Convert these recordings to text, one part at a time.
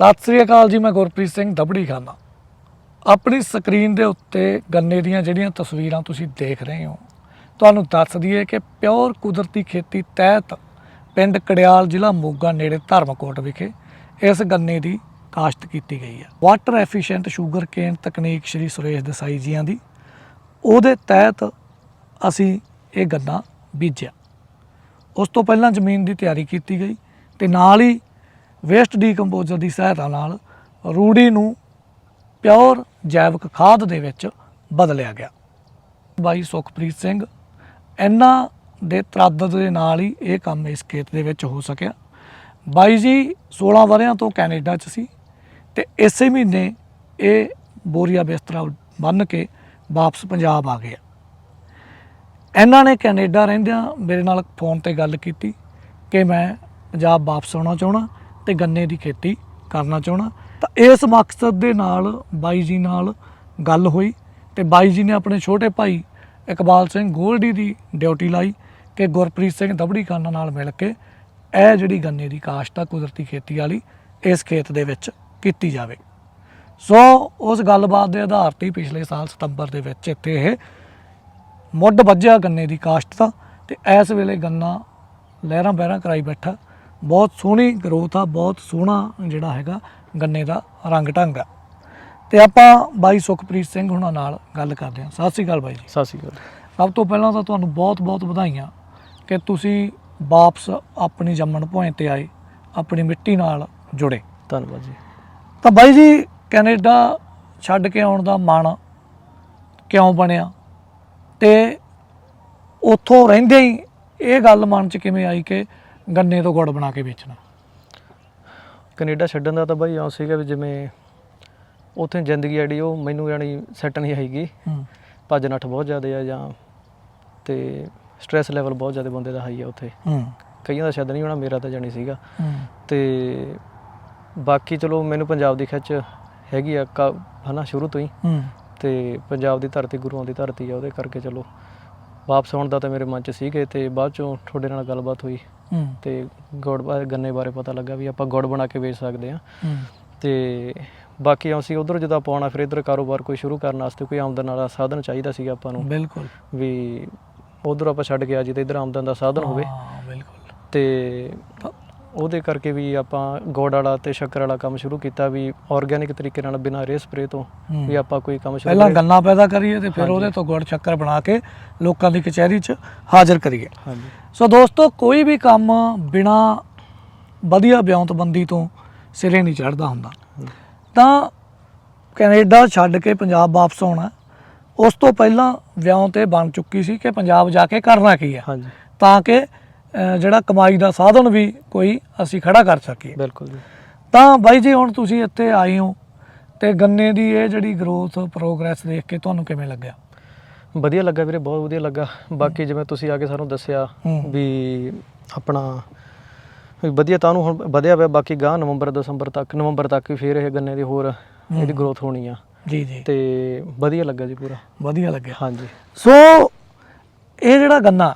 ਸਤਿ ਸ੍ਰੀ ਅਕਾਲ ਜੀ, ਮੈਂ ਗੁਰਪ੍ਰੀਤ ਸਿੰਘ ਦਬੜੀ ਖਾਨਾ ਆਪਣੀ ਸਕਰੀਨ ਦੇ ਉੱਤੇ ਗੰਨੇ ਦੀਆਂ ਜਿਹੜੀਆਂ ਤਸਵੀਰਾਂ ਤੁਸੀਂ ਦੇਖ ਰਹੇ ਹੋ, ਤੁਹਾਨੂੰ ਦੱਸ ਦਈਏ ਕਿ ਪਿਓਰ ਕੁਦਰਤੀ ਖੇਤੀ ਤਹਿਤ ਪਿੰਡ ਕੜਿਆਲ ਜ਼ਿਲ੍ਹਾ ਮੋਗਾ ਨੇੜੇ ਧਰਮਕੋਟ ਵਿਖੇ ਇਸ ਗੰਨੇ ਦੀ ਕਾਸ਼ਤ ਕੀਤੀ ਗਈ ਹੈ। ਵਾਟਰ ਐਫੀਸ਼ੀਐਂਟ ਸ਼ੂਗਰ ਕੇਨ ਤਕਨੀਕ ਸ਼੍ਰੀ ਸੁਰੇਸ਼ ਦੇਸਾਈ ਜੀਆਂ ਦੀ। ਉਹਦੇ ਤਹਿਤ ਅਸੀਂ ਇਹ ਗੰਨਾ ਬੀਜਿਆ। ਉਸ ਤੋਂ ਪਹਿਲਾਂ ਜ਼ਮੀਨ ਦੀ ਤਿਆਰੀ ਕੀਤੀ ਗਈ ਤੇ ਨਾਲ ਹੀ ਵੇਸਟ ਡੀਕੰਪੋਜ਼ਰ ਦੀ ਸਹਾਇਤਾ ਨਾਲ ਰੂੜੀ ਨੂੰ ਪਿਓਰ ਜੈਵਿਕ ਖਾਦ ਦੇ ਵਿੱਚ ਬਦਲਿਆ ਗਿਆ। ਬਾਈ ਸੁਖਪ੍ਰੀਤ ਸਿੰਘ, ਇਹਨਾਂ ਦੇ ਤਰਾਦਦ ਦੇ ਨਾਲ ਹੀ ਇਹ ਕੰਮ ਇਸ ਖੇਤ ਦੇ ਵਿੱਚ ਹੋ ਸਕਿਆ। ਬਾਈ ਜੀ 16 ਵਰਿਆਂ ਤੋਂ ਕੈਨੇਡਾ 'ਚ ਸੀ ਤੇ ਇਸੇ ਮਹੀਨੇ ਇਹ ਬੋਰੀਆ ਬਿਸਤਰਾ ਬੰਨ ਕੇ ਵਾਪਸ ਪੰਜਾਬ ਆ ਗਏ ਇਹਨਾਂ ਨੇ ਕੈਨੇਡਾ ਰਹਿੰਦਿਆਂ ਮੇਰੇ ਨਾਲ ਫੋਨ ਤੇ ਗੱਲ ਕੀਤੀ ਕਿ ਮੈਂ ਪੰਜਾਬ ਵਾਪਸ ਆਉਣਾ ਚਾਹਣਾ ਤੇ ਗੰਨੇ ਦੀ ਖੇਤੀ ਕਰਨਾ ਚਾਹਣਾ। ਤਾਂ ਇਸ ਮਕਸਦ ਦੇ ਨਾਲ ਬਾਈ ਜੀ ਨਾਲ ਗੱਲ ਹੋਈ ਤੇ ਬਾਈ ਜੀ ਨੇ ਆਪਣੇ ਛੋਟੇ ਭਾਈ ਇਕਬਾਲ ਸਿੰਘ ਗੋਲਡੀ ਦੀ ਡਿਊਟੀ ਲਾਈ ਕਿ ਗੁਰਪ੍ਰੀਤ ਸਿੰਘ ਦਬੜੀ ਖਾਨਾ ਨਾਲ ਮਿਲ ਕੇ ਇਹ ਜਿਹੜੀ ਗੰਨੇ ਦੀ ਕਾਸ਼ਤ ਆ, ਕੁਦਰਤੀ ਖੇਤੀ ਵਾਲੀ, ਇਸ ਖੇਤ ਦੇ ਵਿੱਚ ਕੀਤੀ ਜਾਵੇ। ਸੋ ਉਸ ਗੱਲਬਾਤ ਦੇ ਆਧਾਰ ਤੇ ਪਿਛਲੇ ਸਾਲ ਸਤੰਬਰ ਦੇ ਵਿੱਚ ਇੱਥੇ ਇਹ ਮੁੱਢ ਵੱਜਿਆ ਗੰਨੇ ਦੀ ਕਾਸ਼ਤ ਦਾ ਤੇ ਇਸ ਵੇਲੇ ਗੰਨਾ ਲਹਿਰਾਂ ਬਹਿਰਾਂ ਕਰਾਈ ਬੈਠਾ। ਬਹੁਤ ਸੋਹਣੀ ਗਰੋਥ ਆ ਬਹੁਤ ਸੋਹਣਾ ਜਿਹੜਾ ਹੈਗਾ ਗੰਨੇ ਦਾ ਰੰਗ ਢੰਗ ਆ। ਤੇ ਆਪਾਂ ਬਾਈ ਸੁਖਪ੍ਰੀਤ ਸਿੰਘ ਹੁਣਾਂ ਨਾਲ ਗੱਲ ਕਰਦੇ ਹਾਂ। ਸਤਿ ਸ੍ਰੀ ਅਕਾਲ ਬਾਈ ਜੀ। ਸਤਿ ਸ਼੍ਰੀ ਅਕਾਲ। ਸਭ ਤੋਂ ਪਹਿਲਾਂ ਤਾਂ ਤੁਹਾਨੂੰ ਬਹੁਤ-ਬਹੁਤ ਵਧਾਈਆਂ ਕਿ ਤੁਸੀਂ ਵਾਪਸ ਆਪਣੀ ਜੰਮਣ ਭੋਏ ਤੇ ਆਏ ਆਪਣੀ ਮਿੱਟੀ ਨਾਲ ਜੁੜੇ। ਧੰਨਵਾਦ ਜੀ। ਤਾਂ ਬਾਈ ਜੀ ਕੈਨੇਡਾ ਛੱਡ ਕੇ ਆਉਣ ਦਾ ਮਨ ਕਿਉਂ ਬਣਿਆ? ਤੇ ਉੱਥੋਂ ਰਹਿੰਦੇ ਹੀ ਇਹ ਗੱਲ ਮਨ 'ਚ ਕਿਵੇਂ ਆਈ ਕਿ ਗੰਨੇ ਤੋਂ ਗੁੜ ਬਣਾ ਕੇ ਵੇਚਣਾ। ਕੈਨੇਡਾ ਛੱਡਣ ਦਾ ਤਾਂ ਬਾਈ ਆਉਂ ਸੀਗਾ ਵੀ ਜਿਵੇਂ ਉੱਥੇ ਜ਼ਿੰਦਗੀ ਆੜੀ ਉਹ ਮੈਨੂੰ ਜਾਣੀ ਸੈੱਟ ਨਹੀਂ ਹੈਗੀ। ਹੂੰ। ਭੱਜ ਨੱਠ ਬਹੁਤ ਜ਼ਿਆਦਾ ਆ ਜਾਂ ਤੇ ਸਟ੍ਰੈਸ ਲੈਵਲ ਬਹੁਤ ਜ਼ਿਆਦਾ ਬੰਦੇ ਦਾ ਹਾਈ ਆ ਉੱਥੇ। ਹੂੰ। ਕਈਆਂ ਦਾ ਸ਼ਾਇਦ ਨਹੀਂ ਹੋਣਾ ਮੇਰਾ ਤਾਂ ਜਾਣੀ ਸੀਗਾ। ਹੂੰ। ਤੇ ਬਾਕੀ ਚਲੋ ਮੈਨੂੰ ਪੰਜਾਬ ਦੀ ਖਿੱਚ ਹੈਗੀ ਆ ਕਾ- ਹਨਾ ਸ਼ੁਰੂ ਤੋਂ ਹੀ। ਹੂੰ। ਤੇ ਪੰਜਾਬ ਦੀ ਧਰਤੀ ਗੁਰੂਆਂ ਦੀ ਧਰਤੀ ਆ ਉਹਦੇ ਕਰਕੇ ਚਲੋ ਵਾਪਸ ਆਉਣ ਦਾ ਤਾਂ ਮੇਰੇ ਮਨ 'ਚ ਸੀਗੇ ਤੇ ਬਾਅਦ ਚੋਂ ਤੁਹਾਡੇ ਨਾਲ ਗੱਲਬਾਤ ਹੋਈ। ਤੇ ਗੁੜ ਬਾ- ਗੰਨੇ ਬਾਰੇ ਪਤਾ ਲੱਗਾ ਵੀ ਆਪਾਂ ਗੁੜ ਬਣਾ ਕੇ ਵੇਚ ਸਕਦੇ ਆ ਤੇ ਬਾਕੀ ਅਸੀਂ ਉਧਰ ਜਦੋਂ ਆਪਾਂ ਆਉਣਾ ਫਿਰ ਇਧਰ ਕਾਰੋਬਾਰ ਕੋਈ ਸ਼ੁਰੂ ਕਰਨ ਵਾਸਤੇ ਕੋਈ ਆਮਦਨ ਵਾਲਾ ਸਾਧਨ ਚਾਹੀਦਾ ਸੀਗਾ ਆਪਾਂ ਨੂੰ। ਬਿਲਕੁਲ। ਵੀ ਉਧਰ ਆਪਾਂ ਛੱਡ ਕੇ ਆ ਜੀ ਤੇ ਇਧਰ ਆਮਦਨ ਦਾ ਸਾਧਨ ਹੋਵੇ। ਹਾਂ ਬਿਲਕੁਲ। ਤੇ ਉਹਦੇ ਕਰਕੇ ਵੀ ਆਪਾਂ ਗੁੜ ਵਾਲਾ ਤੇ ਸ਼ੱਕਰ ਵਾਲਾ ਕੰਮ ਸ਼ੁਰੂ ਕੀਤਾ ਵੀ ਆਰਗੇਨਿਕ ਤਰੀਕੇ ਨਾਲ ਬਿਨਾਂ ਰੇ ਸਪਰੇ ਤੋਂ। ਵੀ ਆਪਾਂ ਕੋਈ ਕੰਮ ਸ਼ੁਰੂ ਪਹਿਲਾਂ। ਗੰਨਾ ਪੈਦਾ ਕਰੀਏ ਤੇ ਫਿਰ। ਉਹਦੇ ਤੋਂ ਗੁੜ ਸ਼ੱਕਰ ਬਣਾ ਕੇ ਲੋਕਾਂ ਦੀ ਕਚਹਿਰੀ 'ਚ ਹਾਜ਼ਰ ਕਰੀਏ। ਹਾਂਜੀ। ਸੋ ਦੋਸਤੋ ਕੋਈ ਵੀ ਕੰਮ ਬਿਨਾ ਵਧੀਆ ਬਿਉਂਤਬੰਦੀ ਤੋਂ ਸਿਰੇ ਨਹੀਂ ਚੜਦਾ ਹੁੰਦਾ। ਤਾਂ ਕੈਨੇਡਾ ਛੱਡ ਕੇ ਪੰਜਾਬ ਵਾਪਸ ਆਉਣਾ ਉਸ ਤੋਂ ਪਹਿਲਾਂ ਵਿਆਹ ਤੇ ਬਣ ਚੁੱਕੀ ਸੀ ਕਿ ਪੰਜਾਬ ਜਾ ਕੇ ਕਰਨਾ ਕੀ ਹੈ ਹਾਂਜੀ। ਤਾਂ ਕਿ ਜਿਹੜਾ ਕਮਾਈ ਦਾ ਸਾਧਨ ਵੀ ਕੋਈ ਅਸੀਂ ਖੜਾ ਕਰ ਸਕੀਏ। ਬਿਲਕੁਲ ਜੀ। ਤਾਂ ਬਾਈ ਜੀ ਹੁਣ ਤੁਸੀਂ ਇੱਥੇ ਆਏ ਹੋ ਤੇ ਗੰਨੇ ਦੀ ਇਹ ਜਿਹੜੀ ਗਰੋਥ ਪ੍ਰੋਗਰੈਸ ਦੇਖ ਕੇ ਤੁਹਾਨੂੰ ਕਿਵੇਂ ਲੱਗਿਆ? ਵਧੀਆ ਲੱਗਾ ਵੀਰੇ ਬਹੁਤ ਵਧੀਆ ਲੱਗਾ। ਬਾਕੀ ਜਿਵੇਂ ਤੁਸੀਂ ਆ ਕੇ ਸਾਨੂੰ ਦੱਸਿਆ ਹੂੰ। ਵੀ ਆਪਣਾ ਵੀ ਵਧੀਆ ਤਾਂ ਉਹਨੂੰ ਹੁਣ ਵਧਿਆ ਹੋਇਆ ਬਾਕੀ ਗਾਂ ਨਵੰਬਰ ਦਸੰਬਰ ਤੱਕ ਨਵੰਬਰ ਤੱਕ ਵੀ ਫੇਰ ਇਹ ਗੰਨੇ ਦੀ ਹੋਰ ਇਹਦੀ ਗਰੋਥ ਹੋਣੀ ਆ। ਜੀ ਜੀ। ਤੇ ਵਧੀਆ ਲੱਗਾ ਜੀ ਪੂਰਾ। ਵਧੀਆ ਲੱਗਿਆ। ਹਾਂਜੀ। ਸੋ ਇਹ ਜਿਹੜਾ ਗੰਨਾ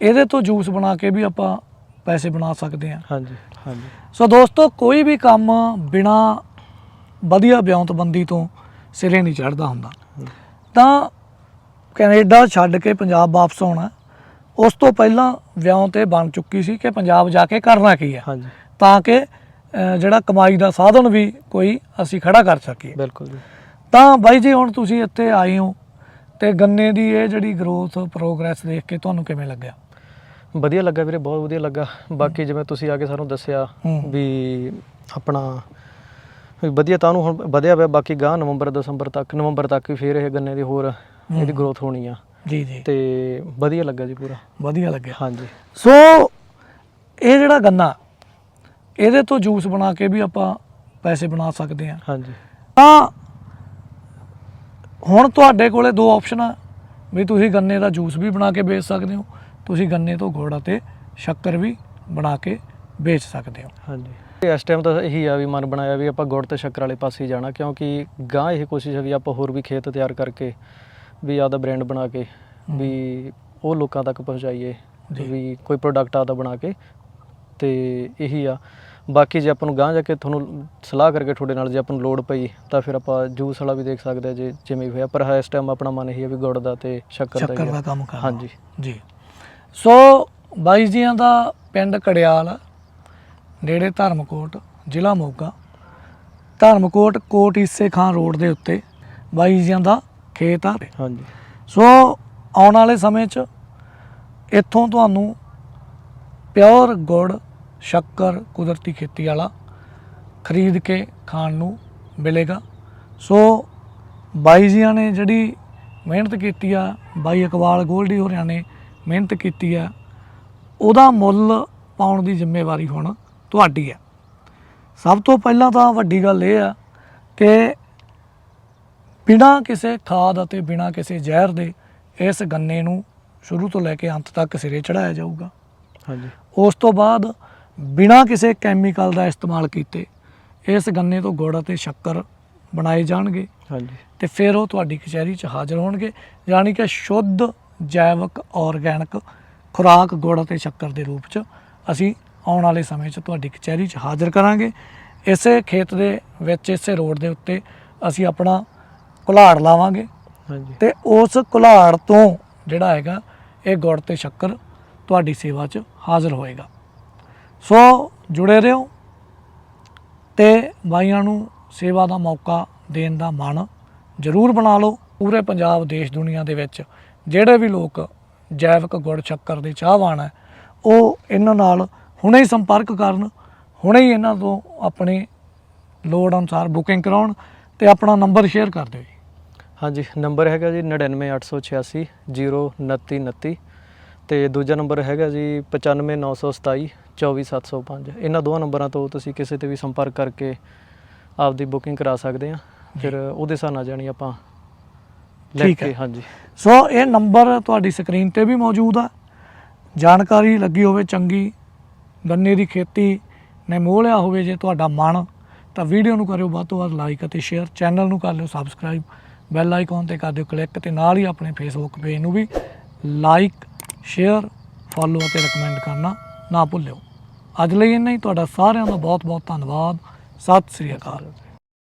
ਇਹਦੇ ਤੋਂ ਜੂਸ ਬਣਾ ਕੇ ਵੀ ਆਪਾਂ ਪੈਸੇ ਬਣਾ ਸਕਦੇ ਹਾਂ। ਹਾਂਜੀ ਹਾਂਜੀ। ਸੋ ਦੋਸਤੋ ਕੋਈ ਵੀ ਕੰਮ ਬਿਨਾ ਵਧੀਆ ਬਿਉਂਤਬੰਦੀ ਤੋਂ ਸਿਰੇ ਨਹੀਂ ਚੜਦਾ ਹੁੰਦਾ। ਤਾਂ ਕੈਨੇਡਾ ਛੱਡ ਕੇ ਪੰਜਾਬ ਵਾਪਸ ਆਉਣਾ ਉਸ ਤੋਂ ਪਹਿਲਾਂ ਵਿਆਹ ਤੇ ਬਣ ਚੁੱਕੀ ਸੀ ਕਿ ਪੰਜਾਬ ਜਾ ਕੇ ਕਰਨਾ ਕੀ ਹੈ। ਹਾਂਜੀ। ਤਾਂ ਕਿ ਜਿਹੜਾ ਕਮਾਈ ਦਾ ਸਾਧਨ ਵੀ ਕੋਈ ਅਸੀਂ ਖੜਾ ਕਰ ਸਕੀਏ। ਬਿਲਕੁਲ ਜੀ। ਤਾਂ ਬਾਈ ਜੀ ਹੁਣ ਤੁਸੀਂ ਇੱਥੇ ਆਏ ਹੋ ਤੇ ਗੰਨੇ ਦੀ ਇਹ ਜਿਹੜੀ ਗਰੋਥ ਪ੍ਰੋਗਰੈਸ ਦੇਖ ਕੇ ਤੁਹਾਨੂੰ ਕਿਵੇਂ ਲੱਗਿਆ? ਵਧੀਆ ਲੱਗਾ ਵੀਰੇ ਬਹੁਤ ਵਧੀਆ ਲੱਗਾ। ਬਾਕੀ ਜਿਵੇਂ ਤੁਸੀਂ ਆ ਕੇ ਸਾਨੂੰ ਦੱਸਿਆ। ਵੀ ਆਪਣਾ ਵਧੀਆ ਤਾਂ ਉਹਨੂੰ ਹੁਣ ਵਧਿਆ ਹੋਇਆ ਬਾਕੀ ਗਾਂ ਨਵੰਬਰ ਦਸੰਬਰ ਤੱਕ ਨਵੰਬਰ ਤੱਕ ਵੀ ਫੇਰ ਇਹ ਗੰਨੇ ਦੀ ਹੋਰ ਇਹਦੀ ਗਰੋਥ ਹੋਣੀ ਆ। ਜੀ ਜੀ। ਤੇ ਵਧੀਆ ਲੱਗਾ ਜੀ ਪੂਰਾ। ਵਧੀਆ ਲੱਗਿਆ। ਹਾਂਜੀ। ਸੋ ਇਹ ਜਿਹੜਾ ਗੰਨਾ ਇਹਦੇ ਤੋਂ ਜੂਸ ਬਣਾ ਕੇ ਵੀ ਆਪਾਂ ਪੈਸੇ ਬਣਾ ਸਕਦੇ ਹਾਂ। ਹਾਂਜੀ। ਤਾਂ ਹੁਣ ਤੁਹਾਡੇ ਕੋਲੇ ਦੋ ਆਪਸ਼ਨ ਆ ਵੀ ਤੁਸੀਂ ਗੰਨੇ ਦਾ ਜੂਸ ਵੀ ਬਣਾ ਕੇ ਵੇਚ ਸਕਦੇ ਹੋ ਤੁਸੀਂ ਗੰਨੇ ਤੋਂ ਗੁੜ ਅਤੇ ਸ਼ੱਕਰ ਵੀ ਬਣਾ ਕੇ ਵੇਚ ਸਕਦੇ ਹੋ। ਹਾਂਜੀ। ਇਸ ਟਾਈਮ ਤਾਂ ਇਹੀ ਆ ਵੀ ਮਨ ਬਣਾਇਆ ਵੀ ਆਪਾਂ ਗੁੜ ਤੇ ਸ਼ੱਕਰ ਵਾਲੇ ਪਾਸੇ ਜਾਣਾ ਕਿਉਂਕਿ ਗਾਂ ਇਹ ਕੋਸ਼ਿਸ਼ ਹੈ ਵੀ ਆਪਾਂ ਹੋਰ ਵੀ ਖੇਤ ਤਿਆਰ ਕਰਕੇ ਵੀ ਆਪਦਾ ਬ੍ਰਾਂਡ ਬਣਾ ਕੇ ਵੀ ਉਹ ਲੋਕਾਂ ਤੱਕ ਪਹੁੰਚਾਈਏ। ਵੀ ਕੋਈ ਪ੍ਰੋਡਕਟ ਆਪਦਾ ਬਣਾ ਕੇ ਤੇ ਇਹੀ ਆ। ਬਾਕੀ ਜੇ ਆਪਾਂ ਨੂੰ ਗਾਂ ਜਾ ਕੇ ਤੁਹਾਨੂੰ ਸਲਾਹ ਕਰਕੇ ਤੁਹਾਡੇ ਨਾਲ ਜੇ ਆਪਾਂ ਨੂੰ ਲੋੜ ਪਈ ਤਾਂ ਫਿਰ ਆਪਾਂ ਜੂਸ ਵਾਲਾ ਵੀ ਦੇਖ ਸਕਦੇ ਹਾਂ ਜੇ ਜਿਵੇਂ ਹੋਇਆ। ਪਰ ਇਸ ਟਾਈਮ ਆਪਣਾ ਮਨ ਇਹੀ ਹੈ ਵੀ ਗੁੜ ਦਾ ਤੇ ਸ਼ੱਕਰ ਦਾ ਸ਼ੱਕਰ ਦਾ ਆ। ਕੰਮ ਕਰਨਾ। ਹਾਂਜੀ। ਜੀ। ਸੋ ਬਾਈ ਜੀਆਂ ਦਾ ਪਿੰਡ ਕੜਿਆਲ ਨੇੜੇ ਧਰਮਕੋਟ ਜ਼ਿਲ੍ਹਾ ਮੋਗਾ। ਧਰਮਕੋਟ ਕੋਟ ਈਸੇ ਖਾਨ ਰੋਡ ਦੇ ਉੱਤੇ ਬਾਈ ਜੀਆਂ ਦਾ ਖੇਤ ਆ ਹਾਂਜੀ। ਸੋ ਆਉਣ ਵਾਲੇ ਸਮੇਂ 'ਚ ਇੱਥੋਂ ਤੁਹਾਨੂੰ ਪਿਓਰ ਗੁੜ ਸ਼ੱਕਰ ਕੁਦਰਤੀ ਖੇਤੀ ਵਾਲਾ ਖਰੀਦ ਕੇ ਖਾਣ ਨੂੰ ਮਿਲੇਗਾ। ਸੋ ਬਾਈ ਜੀਆਂ ਨੇ ਜਿਹੜੀ ਮਿਹਨਤ ਕੀਤੀ ਆ ਬਾਈ ਇਕਬਾਲ ਗੋਲਡੀ ਹੋਰਿਆਂ ਨੇ ਮਿਹਨਤ ਕੀਤੀ ਆ ਉਹਦਾ ਮੁੱਲ ਪਾਉਣ ਦੀ ਜ਼ਿੰਮੇਵਾਰੀ ਹੁਣ ਤੁਹਾਡੀ ਹੈ ਸਭ ਤੋਂ ਪਹਿਲਾਂ ਤਾਂ ਵੱਡੀ ਗੱਲ ਇਹ ਆ ਕਿ ਬਿਨਾਂ ਕਿਸੇ ਖਾਦ ਅਤੇ ਬਿਨਾਂ ਕਿਸੇ ਜ਼ਹਿਰ ਦੇ ਇਸ ਗੰਨੇ ਨੂੰ ਸ਼ੁਰੂ ਤੋਂ ਲੈ ਕੇ ਅੰਤ ਤੱਕ ਸਿਰੇ ਚੜਾਇਆ ਜਾਊਗਾ। ਹਾਂਜੀ। ਉਸ ਤੋਂ ਬਾਅਦ ਬਿਨਾਂ ਕਿਸੇ ਕੈਮੀਕਲ ਦਾ ਇਸਤੇਮਾਲ ਕੀਤੇ ਇਸ ਗੰਨੇ ਤੋਂ ਗੁੜ ਅਤੇ ਸ਼ੱਕਰ ਬਣਾਏ ਜਾਣਗੇ। ਹਾਂਜੀ। ਤੇ ਫਿਰ ਉਹ ਤੁਹਾਡੀ ਕਚਹਿਰੀ 'ਚ ਹਾਜ਼ਰ ਹੋਣਗੇ ਯਾਨੀ ਕਿ ਸ਼ੁੱਧ ਜੈਵਿਕ ਆਰਗੈਨਿਕ ਖੁਰਾਕ ਗੁੜ ਅਤੇ ਸ਼ੱਕਰ ਦੇ ਰੂਪ 'ਚ ਅਸੀਂ ਆਉਣ ਵਾਲੇ ਸਮੇਂ 'ਚ ਤੁਹਾਡੀ ਕਚਹਿਰੀ 'ਚ ਹਾਜ਼ਰ ਕਰਾਂਗੇ। ਇਸੇ ਖੇਤ ਦੇ ਵਿੱਚ ਇਸੇ ਰੋਡ ਦੇ ਉੱਤੇ ਅਸੀਂ ਆਪਣਾ ਕੁਲਾੜ ਲਾਵਾਂਗੇ। ਹਾਂਜੀ। ਤੇ ਉਸ ਕੁਲਾੜ ਤੋਂ ਜਿਹੜਾ ਹੈਗਾ ਇਹ ਗੁੜ ਤੇ ਸ਼ੱਕਰ ਤੁਹਾਡੀ ਸੇਵਾ 'ਚ ਹਾਜ਼ਰ ਹੋਏਗਾ। ਸੋ ਜੁੜੇ ਰਹੋ ਤੇ ਬਾਈਆਂ ਨੂੰ ਸੇਵਾ ਦਾ ਮੌਕਾ ਦੇਣ ਦਾ ਮਨ ਜ਼ਰੂਰ ਬਣਾ ਲਓ। ਪੂਰੇ ਪੰਜਾਬ ਦੇਸ਼ ਦੁਨੀਆ ਦੇ ਵਿੱਚ ਜਿਹੜੇ ਵੀ ਲੋਕ ਜੈਵਿਕ ਗੁੜ ਸ਼ੱਕਰ ਦੇ ਚਾਹਵਾਨ ਹੈ ਉਹ ਇਹਨਾਂ ਨਾਲ ਹੁਣੇ ਹੀ ਸੰਪਰਕ ਕਰਨ ਹੁਣੇ ਹੀ ਇਹਨਾਂ ਤੋਂ ਆਪਣੀ ਲੋੜ ਅਨੁਸਾਰ ਬੁਕਿੰਗ ਕਰਾਉਣ ਤੇ ਆਪਣਾ ਨੰਬਰ ਸ਼ੇਅਰ ਕਰ ਦਿਓ ਹਾਂਜੀ ਨੰਬਰ ਹੈਗਾ ਜੀ 99886 02929 ਤੇ ਦੂਜਾ ਨੰਬਰ ਹੈਗਾ ਜੀ 95927 24705 ਇਹਨਾਂ ਦੋਹਾਂ ਨੰਬਰਾਂ ਤੋਂ ਤੁਸੀਂ ਕਿਸੇ ਤੇ ਵੀ ਸੰਪਰਕ ਕਰਕੇ ਆਪਦੀ ਬੁਕਿੰਗ ਕਰਾ ਸਕਦੇ ਆ। ਫਿਰ ਉਹਦੇ ਹਿਸਾਬ ਨਾਲ ਜਾਣੀ ਆਪਾਂ ਲੈ ਠੀਕ ਹੈ। ਕੇ ਹਾਂਜੀ। ਸੋ ਇਹ ਨੰਬਰ ਤੁਹਾਡੀ ਸਕਰੀਨ ਤੇ ਵੀ ਮੌਜੂਦ ਆ। ਜਾਣਕਾਰੀ ਲੱਗੀ ਹੋਵੇ ਚੰਗੀ ਗੰਨੇ ਦੀ ਖੇਤੀ ਨੇ ਮੋਹ ਲਿਆ ਹੋਵੇ ਜੇ ਤੁਹਾਡਾ ਮਨ ਤਾਂ ਵੀਡੀਓ ਨੂੰ ਕਰਿਓ ਵੱਧ ਤੋਂ ਵੱਧ ਲਾਈਕ ਅਤੇ ਸ਼ੇਅਰ ਚੈਨਲ ਨੂੰ ਕਰ ਲਿਓ ਸਬਸਕ੍ਰਾਈਬ ਬੈਲ ਆਈਕਨ ਤੇ ਕਰ ਦਿਓ ਕਲਿੱਕ ਤੇ ਨਾਲ ਹੀ ਆਪਣੇ ਫੇਸਬੁੱਕ ਪੇਜ ਨੂੰ ਵੀ ਲਾਈਕ ਸ਼ੇਅਰ ਫੋਲੋ ਅਤੇ ਰეკਮੈਂਡ ਕਰਨਾ ਨਾ ਭੁੱਲਿਓ। ਅੱਜ ਲਈ ਇੰਨਾ ਹੀ। ਤੁਹਾਡਾ ਸਾਰਿਆਂ ਦਾ ਬਹੁਤ ਬਹੁਤ ਧੰਨਵਾਦ। ਸਤਿ ਸ੍ਰੀ ਅਕਾਲ।